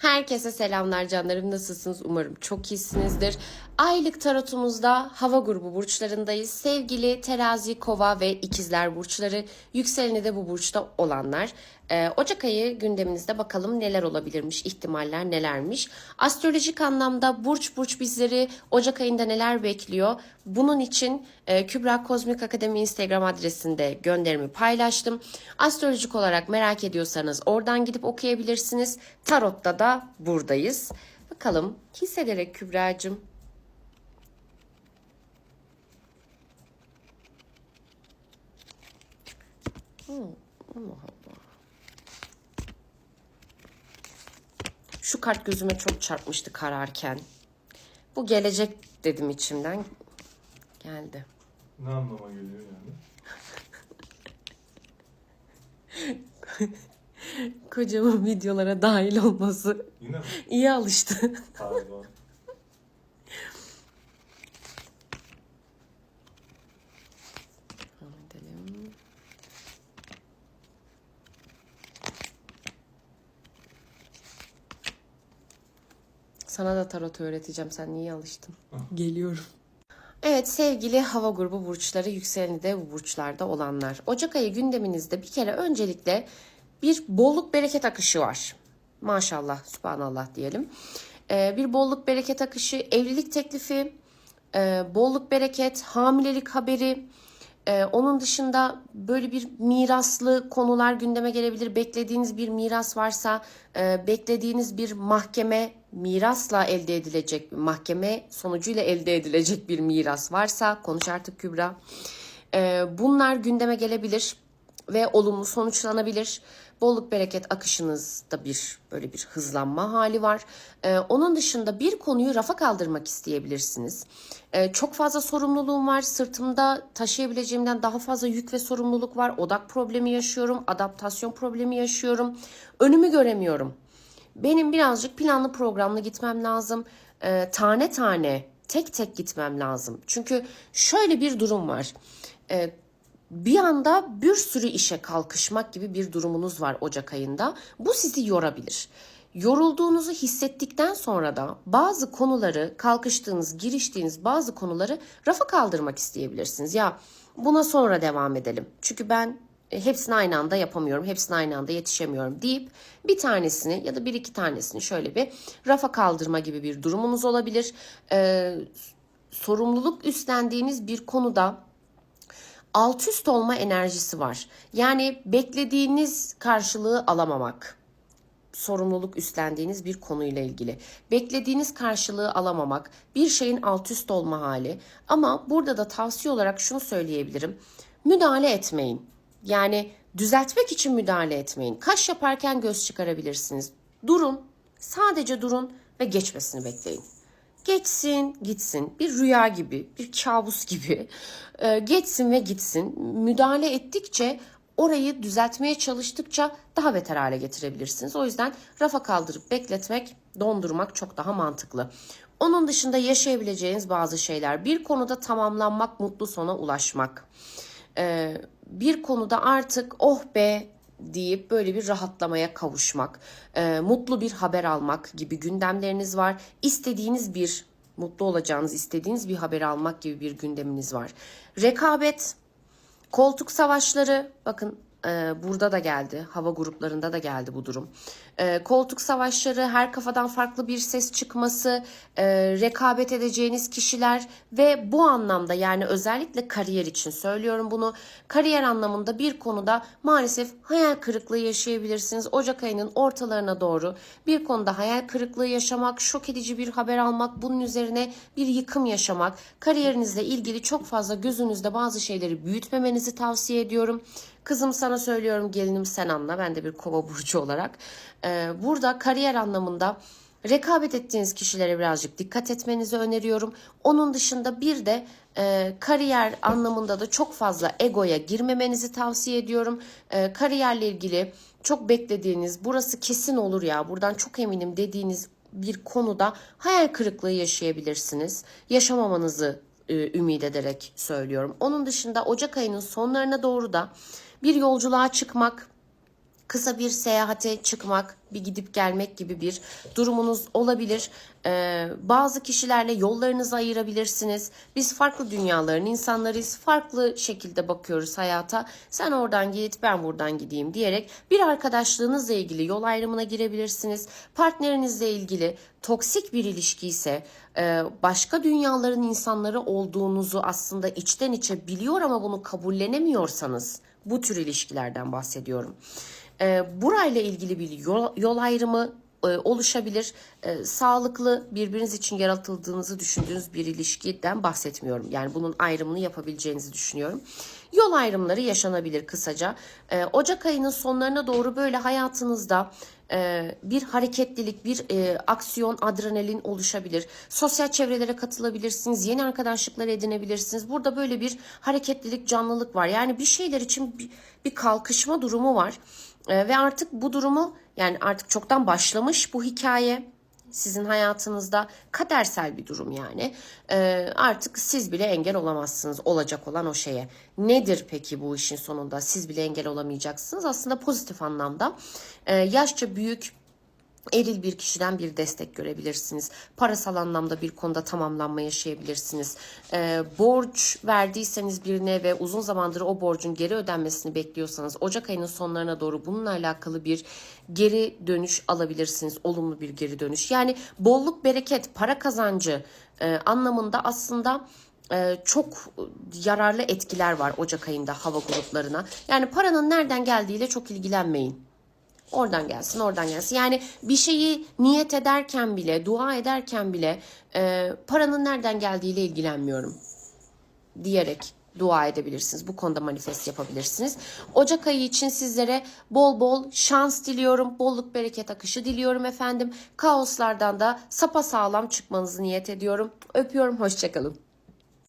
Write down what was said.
Herkese selamlar canlarım. Nasılsınız? Umarım çok iyisinizdir. Aylık tarotumuzda hava grubu burçlarındayız. Sevgili terazi, kova ve ikizler burçları. Yükseleni de bu burçta olanlar. Ee, Ocak ayı gündeminizde bakalım neler olabilirmiş, ihtimaller nelermiş. Astrolojik anlamda burç burç bizleri Ocak ayında neler bekliyor? Bunun için e, Kübra Kozmik Akademi Instagram adresinde gönderimi paylaştım. Astrolojik olarak merak ediyorsanız oradan gidip okuyabilirsiniz. Tarot'ta da buradayız. Bakalım hissederek Kübra'cığım. Hmm. Şu kart gözüme çok çarpmıştı kararken. Bu gelecek dedim içimden. Geldi. Ne anlama geliyor yani? Kocamın videolara dahil olması Yine mi? iyi alıştı. Pardon. Devam edelim. Sana da tarot öğreteceğim. Sen niye alıştın? Geliyorum. Evet sevgili hava grubu burçları yükseleni de bu burçlarda olanlar. Ocak ayı gündeminizde bir kere öncelikle bir bolluk bereket akışı var. Maşallah, subhanallah diyelim. Ee, bir bolluk bereket akışı, evlilik teklifi, e, bolluk bereket, hamilelik haberi, ee, onun dışında böyle bir miraslı konular gündeme gelebilir. Beklediğiniz bir miras varsa, e, beklediğiniz bir mahkeme mirasla elde edilecek, mahkeme sonucuyla elde edilecek bir miras varsa, konuş artık Kübra. Ee, bunlar gündeme gelebilir ve olumlu sonuçlanabilir. Bolluk bereket akışınızda bir böyle bir hızlanma hali var. Ee, onun dışında bir konuyu rafa kaldırmak isteyebilirsiniz. Ee, çok fazla sorumluluğum var. Sırtımda taşıyabileceğimden daha fazla yük ve sorumluluk var. Odak problemi yaşıyorum. Adaptasyon problemi yaşıyorum. Önümü göremiyorum. Benim birazcık planlı programlı gitmem lazım. Ee, tane tane, tek tek gitmem lazım. Çünkü şöyle bir durum var. Ee, bir anda bir sürü işe kalkışmak gibi bir durumunuz var Ocak ayında. Bu sizi yorabilir. Yorulduğunuzu hissettikten sonra da bazı konuları kalkıştığınız, giriştiğiniz bazı konuları rafa kaldırmak isteyebilirsiniz. Ya buna sonra devam edelim. Çünkü ben e, hepsini aynı anda yapamıyorum, hepsini aynı anda yetişemiyorum deyip bir tanesini ya da bir iki tanesini şöyle bir rafa kaldırma gibi bir durumunuz olabilir. Ee, sorumluluk üstlendiğiniz bir konuda alt üst olma enerjisi var. Yani beklediğiniz karşılığı alamamak. Sorumluluk üstlendiğiniz bir konuyla ilgili. Beklediğiniz karşılığı alamamak, bir şeyin alt üst olma hali. Ama burada da tavsiye olarak şunu söyleyebilirim. Müdahale etmeyin. Yani düzeltmek için müdahale etmeyin. Kaş yaparken göz çıkarabilirsiniz. Durun, sadece durun ve geçmesini bekleyin. Geçsin, gitsin. Bir rüya gibi, bir kabus gibi. Ee, geçsin ve gitsin. Müdahale ettikçe orayı düzeltmeye çalıştıkça daha beter hale getirebilirsiniz. O yüzden rafa kaldırıp bekletmek, dondurmak çok daha mantıklı. Onun dışında yaşayabileceğiniz bazı şeyler. Bir konuda tamamlanmak, mutlu sona ulaşmak. Ee, bir konuda artık oh be deyip böyle bir rahatlamaya kavuşmak, e, mutlu bir haber almak gibi gündemleriniz var. İstediğiniz bir mutlu olacağınız, istediğiniz bir haber almak gibi bir gündeminiz var. Rekabet, koltuk savaşları, bakın e, burada da geldi, hava gruplarında da geldi bu durum. E, koltuk savaşları, her kafadan farklı bir ses çıkması, e, rekabet edeceğiniz kişiler ve bu anlamda yani özellikle kariyer için söylüyorum bunu. Kariyer anlamında bir konuda maalesef hayal kırıklığı yaşayabilirsiniz. Ocak ayının ortalarına doğru bir konuda hayal kırıklığı yaşamak, şok edici bir haber almak, bunun üzerine bir yıkım yaşamak, kariyerinizle ilgili çok fazla gözünüzde bazı şeyleri büyütmemenizi tavsiye ediyorum. Kızım sana söylüyorum gelinim sen anla ben de bir kova burcu olarak. Ee, burada kariyer anlamında rekabet ettiğiniz kişilere birazcık dikkat etmenizi öneriyorum. Onun dışında bir de e, kariyer anlamında da çok fazla egoya girmemenizi tavsiye ediyorum. E, kariyerle ilgili çok beklediğiniz burası kesin olur ya buradan çok eminim dediğiniz bir konuda hayal kırıklığı yaşayabilirsiniz. Yaşamamanızı e, ümit ederek söylüyorum. Onun dışında Ocak ayının sonlarına doğru da bir yolculuğa çıkmak, kısa bir seyahate çıkmak, bir gidip gelmek gibi bir durumunuz olabilir. Ee, bazı kişilerle yollarınızı ayırabilirsiniz. Biz farklı dünyaların insanlarıyız. Farklı şekilde bakıyoruz hayata. Sen oradan git, ben buradan gideyim diyerek bir arkadaşlığınızla ilgili yol ayrımına girebilirsiniz. Partnerinizle ilgili toksik bir ilişki ise e, başka dünyaların insanları olduğunuzu aslında içten içe biliyor ama bunu kabullenemiyorsanız bu tür ilişkilerden bahsediyorum. E, burayla ilgili bir yol, yol ayrımı e, oluşabilir. E, sağlıklı birbiriniz için yaratıldığınızı düşündüğünüz bir ilişkiden bahsetmiyorum. Yani bunun ayrımını yapabileceğinizi düşünüyorum. Yol ayrımları yaşanabilir kısaca. E, Ocak ayının sonlarına doğru böyle hayatınızda e, bir hareketlilik, bir e, aksiyon, adrenalin oluşabilir. Sosyal çevrelere katılabilirsiniz, yeni arkadaşlıklar edinebilirsiniz. Burada böyle bir hareketlilik, canlılık var. Yani bir şeyler için bir, bir kalkışma durumu var. E, ve artık bu durumu yani artık çoktan başlamış bu hikaye sizin hayatınızda kadersel bir durum yani. Ee, artık siz bile engel olamazsınız olacak olan o şeye. Nedir peki bu işin sonunda? Siz bile engel olamayacaksınız. Aslında pozitif anlamda e, yaşça büyük eril bir kişiden bir destek görebilirsiniz. Parasal anlamda bir konuda tamamlanma yaşayabilirsiniz. Ee, borç verdiyseniz birine ve uzun zamandır o borcun geri ödenmesini bekliyorsanız Ocak ayının sonlarına doğru bununla alakalı bir geri dönüş alabilirsiniz. Olumlu bir geri dönüş. Yani bolluk, bereket, para kazancı e, anlamında aslında e, çok yararlı etkiler var Ocak ayında hava gruplarına. Yani paranın nereden geldiğiyle çok ilgilenmeyin. Oradan gelsin, oradan gelsin. Yani bir şeyi niyet ederken bile, dua ederken bile e, paranın nereden geldiğiyle ilgilenmiyorum diyerek dua edebilirsiniz. Bu konuda manifest yapabilirsiniz. Ocak ayı için sizlere bol bol şans diliyorum. Bolluk bereket akışı diliyorum efendim. Kaoslardan da sapa sağlam çıkmanızı niyet ediyorum. Öpüyorum. Hoşçakalın.